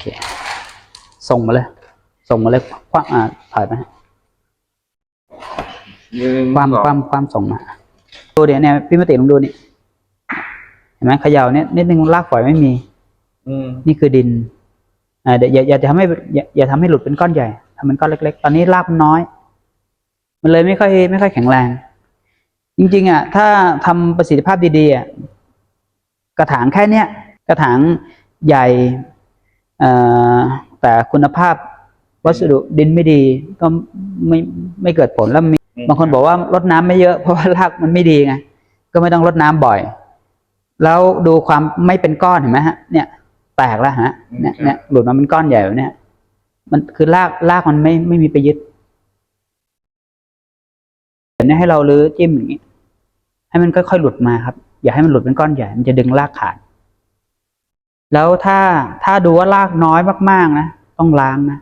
เคส่งมาเลย ส่งมาเลยคว้าอ่าถ่ายไปฮะหนึ่งความสองความความส่งมาดูเดี๋ยวเนี่ยพี่มติลองดูนี่เห็นไหมเขย่าเนี่ยนิดนึงรากฝอยไม่มี อืมนี่คือดินอ่าเดี๋ยวอย่าอย่าทำให้อย่าอย่าทำให้หลุดเป็นก้อนใหญ่ทำเป็นก้อนเล็ก ๆ ตอนนี้รากมันน้อย มันเลยไม่ค่อยไม่ค่อยแข็งแรง จริง ๆ อะ ถ้าทำประสิทธิภาพดีๆอะกระถางแค่เนี้ยกระถางใหญ่เอ่อ แต่คุณภาพวัสดุดินไม่ดีก็ไม่ไม่เกิดผลแล้วมีบางคนบอกว่ารดน้ำไม่เยอะเพราะว่ารากมันไม่ดีไงก็ไม่ต้องรดน้ำบ่อย แล้วดูความไม่เป็นก้อนเห็นไหมฮะ เนี่ยแตกแล้วฮะเนี่ยเนี่ยหลุดมาเป็นก้อนใหญ่แบบเนี่ย มันคือรากรากมันไม่ไม่มีไปยึดเดี๋ยวนี้ให้เราลื้อจิ้มอย่างนี้ให้มันค่อยๆหลุดมาครับ อย่าให้มันหลุดเป็นก้อนใหญ่ มันจะดึงรากขาด แล้วถ้าถ้าดูว่ารากน้อยมากๆนะต้องล้างนะ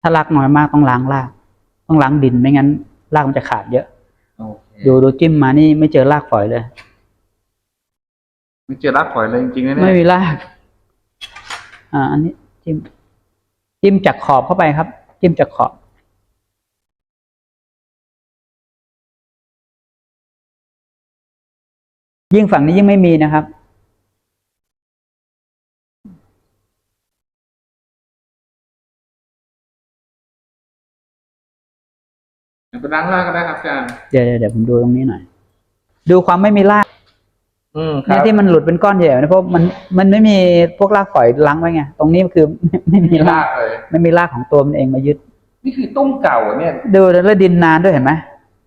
ถ้ารากน้อยมากต้องล้างราก ต้องล้างดินไม่งั้นรากมันจะขาดเยอะโอเคดูดูจิ้มมานี่ไม่เจอรากฝอยเลย ไม่เจอรักฝอยเลยจริงๆนะเนี่ยไม่มีราก อ่า อันนี้ จิ้ม จิ้มจากขอบเข้าไปครับ จิ้มจากขอบยิ่งฝั่งนี้ยิ่งไม่มีนะครับ ไปล้างรากก็ได้ครับอาจารย์เดี๋ยวเดี๋ยวเดี๋ยวผมดูตรงนี้หน่อย ดูความไม่มีรากอืมคเนี่รัยบที่มันหลุดเป็นก้อนใหญ่ๆนะเพราะมันมันไม่มีพวกรากฝอยล้างไว้ไงตรงนี้คือไม่ไม่มีรารากกเลย ไม่มีรากของตัวมันเองมายึด นี่คือตุ้มเก่าเนี่ยดูแล้วดินนานด้วยเห็นไหม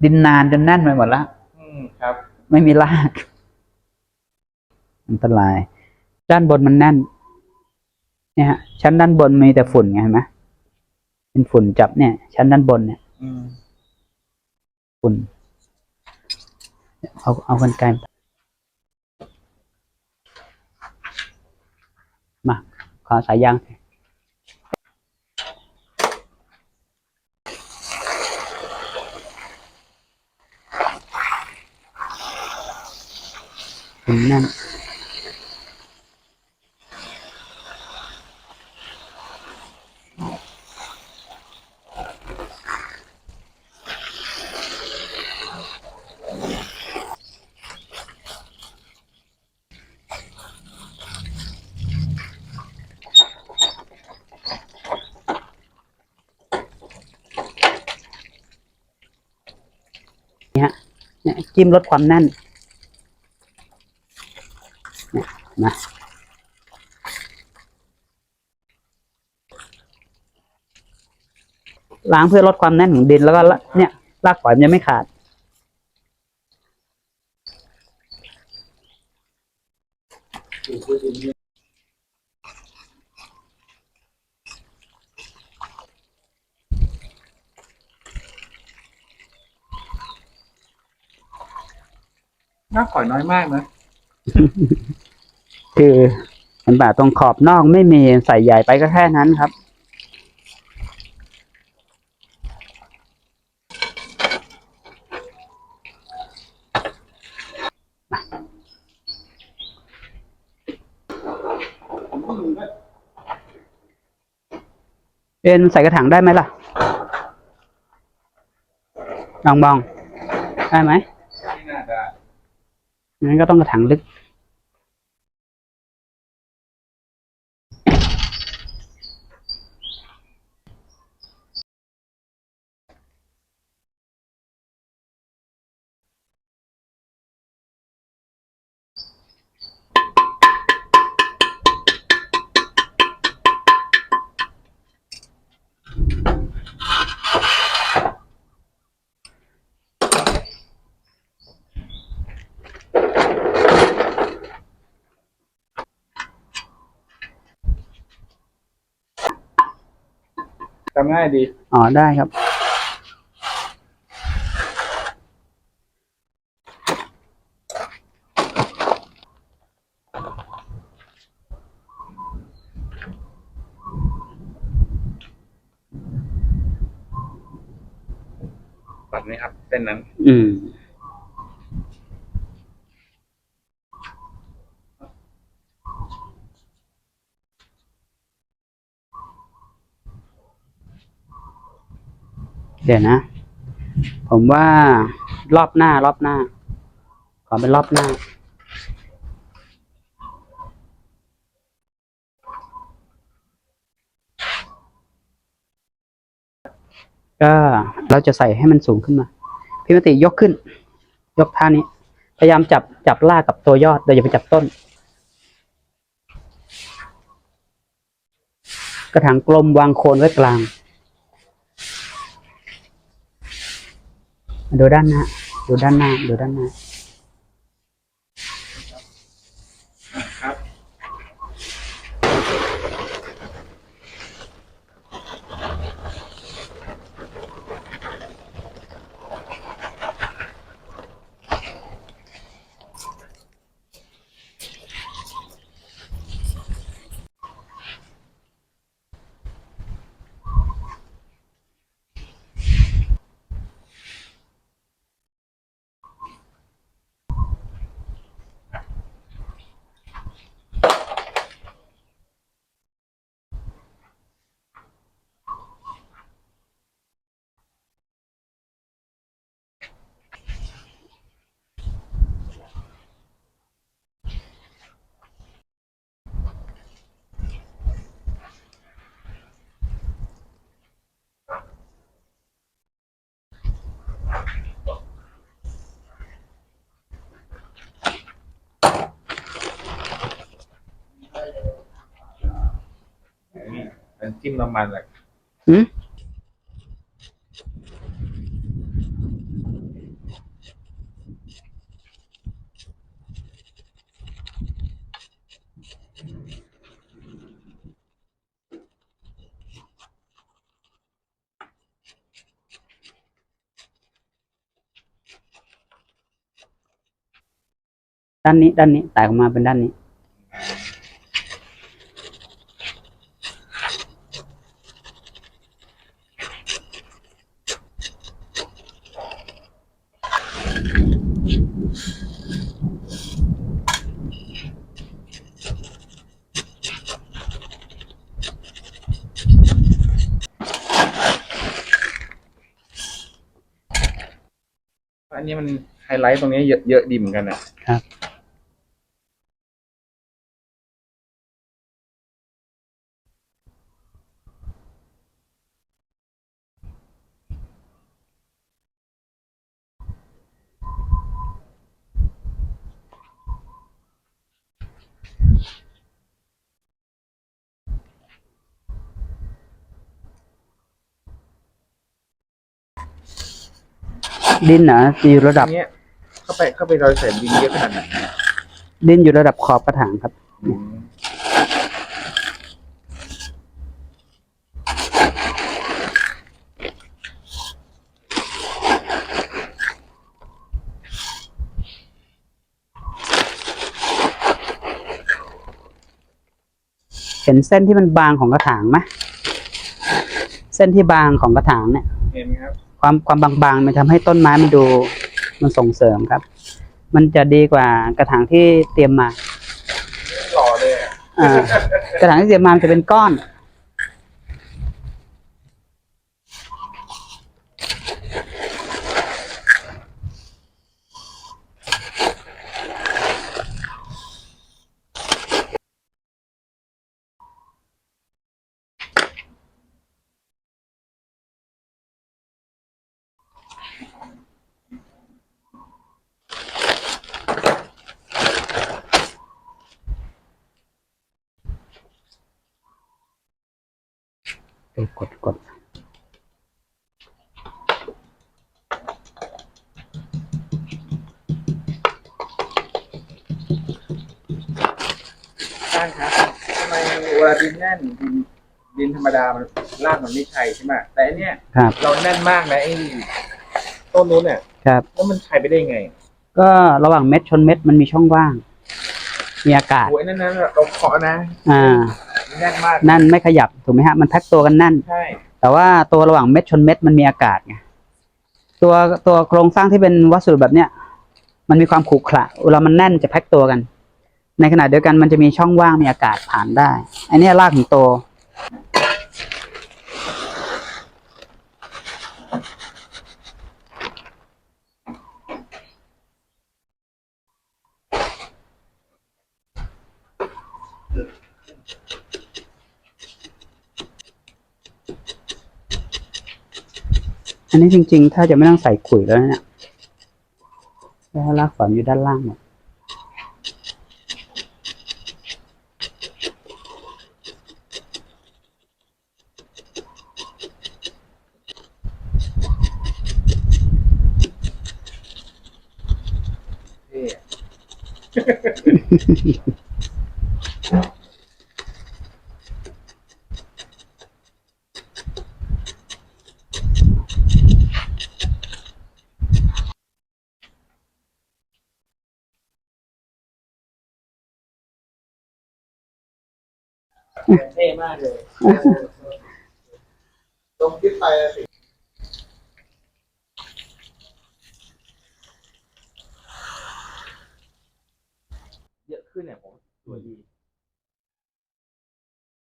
ดินนานจนแน่นไปหมดแล้วอืมครับ ไม่มีรากอันตราย ด้านบนมันแน่น เนี่ยฮะชั้นด้านบนมีแต่ฝุ่นไงเห็นไหมเป็นฝุ่นจับเนี่ย ชั้นด้านบนเนี่ย อืม ฝุ่น เอาเอากันไกลมา ขอสายยางฝุ่น น่นเนี่ยจิ้มลดความแน่นเนี่ยนะล้างเพื่อลดความแน่นของดินแล้วก็เนี่ยรากฝอยมันจะไม่ขาด รากฝอยน้อยมากนะคือมันแบบตรงขอบนอกไม่มีใส่ใหญ่ไปก็แค่นั้นครับ เอ็นใส่กระถางได้ไหมล่ะลองบอง ได้ไหม งั้นก็ต้องกระถางลึก จำง่ายดี อ๋อได้ครับ ตัดนี้ครับ เส้นนั้น อืม เดี๋ยวนะ ผมว่ารอบหน้ารอบหน้า ขอเป็นรอบหน้า ก็เราจะใส่ให้มันสูงขึ้นมาพี่มติยกขึ้น ยกท่านี้ พยายามจับจับลากกับตัวยอดโดยอย่าไปจับต้น กระถางกลมวางโคนไว้กลาง ดูด้านหน้า ดูด้านหน้า ดูด้านหน้า ครับ นี่มัน จิ้มน้ำมันแหละหืมด้านนี้ด้านนี้แตกออกมาเป็นด้านนี้ อันนี้มันไฮไลท์ตรงนี้เยอะเยอะดีเหมือนกันอะครับ ดินนะอยู่ระดับอันเนี้ยเข้าไปเข้าไปรอยใส่ดินเยอะขนาดไหนอะดินอยู่ระดับขอบกระถางครับ อืมเห็นเส้นที่มันบางของกระถางไหมเส้นที่บางของกระถางเนี่ย เห็นครับ ความความบางๆ มันทำให้ต้นไม้มันดูมันส่งเสริมครับ มันจะดีกว่ากระถางที่เตรียมมาหล่อเลยอะอ่ากระถางที่เตรียมมามันจะเป็นก้อน กดกดท่านครับทำไมเวลาดินแน่นดินดินธรรมดามันรากมันไม่ใช่ใช่ไหมแต่อันเนี้ยครับ เราแน่นมากนะไอ้ต้นนู้นเนี่ยครับ แล้วมันใช่ไปได้ไงก็ระหว่างเม็ดชนเม็ดมันมีช่องว่าง มีอากาศ โอ้ยนั่นนะเราเคาะนะ อ่า แน่นมากนั่นไม่ขยับถูกไหมฮะมันแพ็คตัวกันแน่น ใช่แต่ว่าตัวระหว่างเม็ดชนเม็ดมันมีอากาศไงตัวตัวโครงสร้างที่เป็นวัสดุแบบเนี้ยมันมีความขรุขระเวลามันแน่นจะแพ็กตัวกัน ในขณะเดียวกันมันจะมีช่องว่างมีอากาศผ่านได้ อันนี้ลากของโต อันนี้จริงๆ ถ้าจะไม่ต้องใส่ขุยแล้วเนี่ยแล้วรากฝันอยู่ด้านล่างหมดเท่อ เท่มากเลยลงคิดไปอะสิเยอะขึ้นเนี่ยผมสวยดี